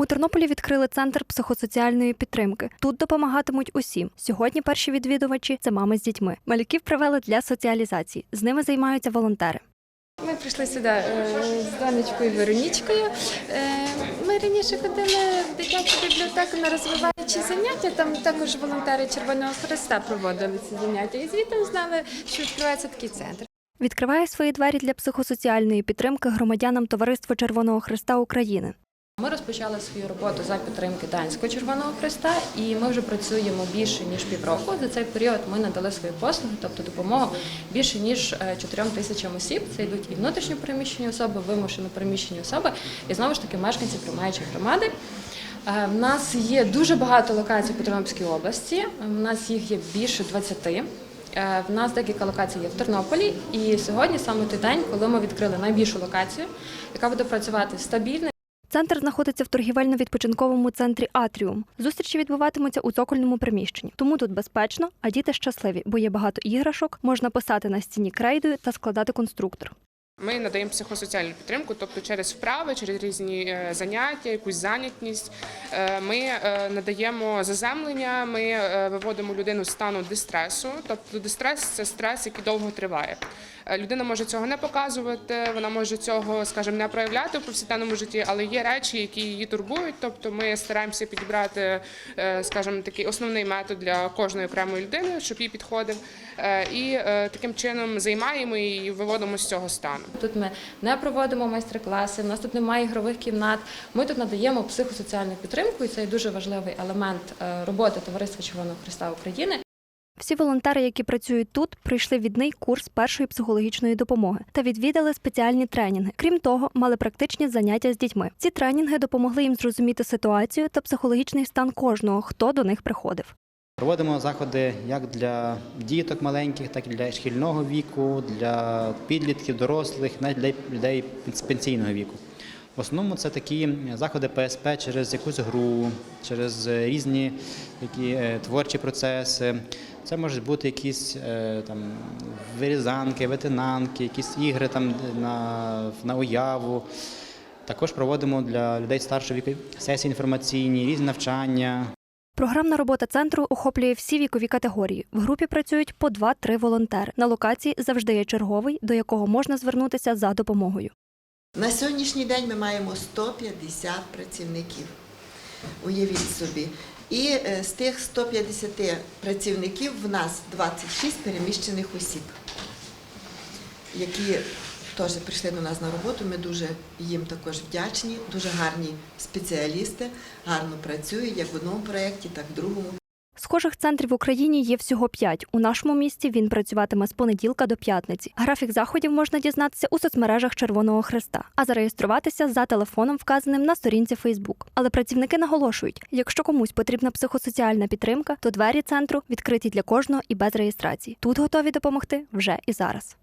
У Тернополі відкрили центр психосоціальної підтримки. Тут допомагатимуть усім. Сьогодні перші відвідувачі це мами з дітьми. Малюків привели для соціалізації. З ними займаються волонтери. Ми прийшли сюди е, з донечкою Веронічкою. Е, Ми раніше ходили в дитячу бібліотеку на розвиваючі заняття. Там також волонтери Червоного Христа проводили ці заняття. І звідти знали, що відкривається такий центр. Відкриває свої двері для психосоціальної підтримки громадянам Товариство Червоного Христа України. Ми розпочали свою роботу за підтримки Данського Червоного Христа, і ми вже працюємо більше ніж півроку. За цей період ми надали свої послуги, тобто допомогу більше ніж 4 тисячам осіб. Це йдуть і внутрішньо переміщені особи, вимушено переміщені особи, і знову ж таки мешканці приймаючої громади. Е, В нас є дуже багато локацій по Тернопільській області. У нас їх є більше 20. Е, В нас декілька локацій є в Тернополі, і сьогодні саме той день, коли ми відкрили найбільшу локацію, яка буде працювати стабільно. Центр знаходиться в торгівельно-відпочинковому центрі Атріум. Зустрічі відбуватимуться у цокольному приміщенні. Тому тут безпечно, а діти щасливі, бо є багато іграшок, можна писати на стіні крейдою та складати конструктор. Ми надаємо психосоціальну підтримку, тобто через вправи, через різні е, заняття, якусь занятність. Е, Ми е, надаємо заземлення, ми виводимо людину з стану дистресу. Тобто дистрес це стрес, який довго триває. Е, Людина може цього не показувати, вона може цього, скажімо, не проявляти в повсякденному житті, але є речі, які її турбують. Тобто ми стараємося підібрати, е, скажімо, такий основний метод для кожної окремої людини, щоб їй підходив. Е, І таким чином займаємо і виводимо з цього стану. Тут ми не проводимо майстер-класи, в нас тут немає ігрових кімнат. Ми тут надаємо психосоціальну підтримку, і це дуже важливий елемент роботи Товариства Червоного Христа України. Всі волонтери, які працюють тут, пройшли відний курс першої психологічної допомоги та відвідали спеціальні тренінги. Крім того, мали практичні заняття з дітьми. Ці тренінги допомогли їм зрозуміти ситуацію та психологічний стан кожного, хто до них приходив. Проводимо заходи як для діток маленьких, так і для шкільного віку, для підлітків, дорослих, навіть для людей з пенсійного віку. В основному це такі заходи ПСП через якусь гру, через е, різні такі е, творчі процеси. Це можуть бути якісь е, там вирізанки, витинанки, якісь ігри там на, на уяву. Також проводимо для людей старшого віку сесії інформаційні, різні навчання, Програмна робота центру охоплює всі вікові категорії. В групі працюють по 2-3 волонтери. На локації завжди є черговий, до якого можна звернутися за допомогою. На сьогоднішній день ми маємо 150 працівників. Уявіть собі. І е, з тих 150 працівників в нас 26 переміщених осіб, які теж прийшли до нас на роботу. Ми дуже їм також вдячні, дуже гарні спеціалісти, гарно працюють як в одному проєкті, так і в другому. Схожих центрів в Україні є всього п'ять. У нашому місті він працюватиме з понеділка до п'ятниці. Графік заходів можна дізнатися у соцмережах Червоного Хреста, а зареєструватися за телефоном, вказаним на сторінці Фейсбук. Але працівники наголошують: якщо комусь потрібна психосоціальна підтримка, то двері центру відкриті для кожного і без реєстрації. Тут готові допомогти вже і зараз.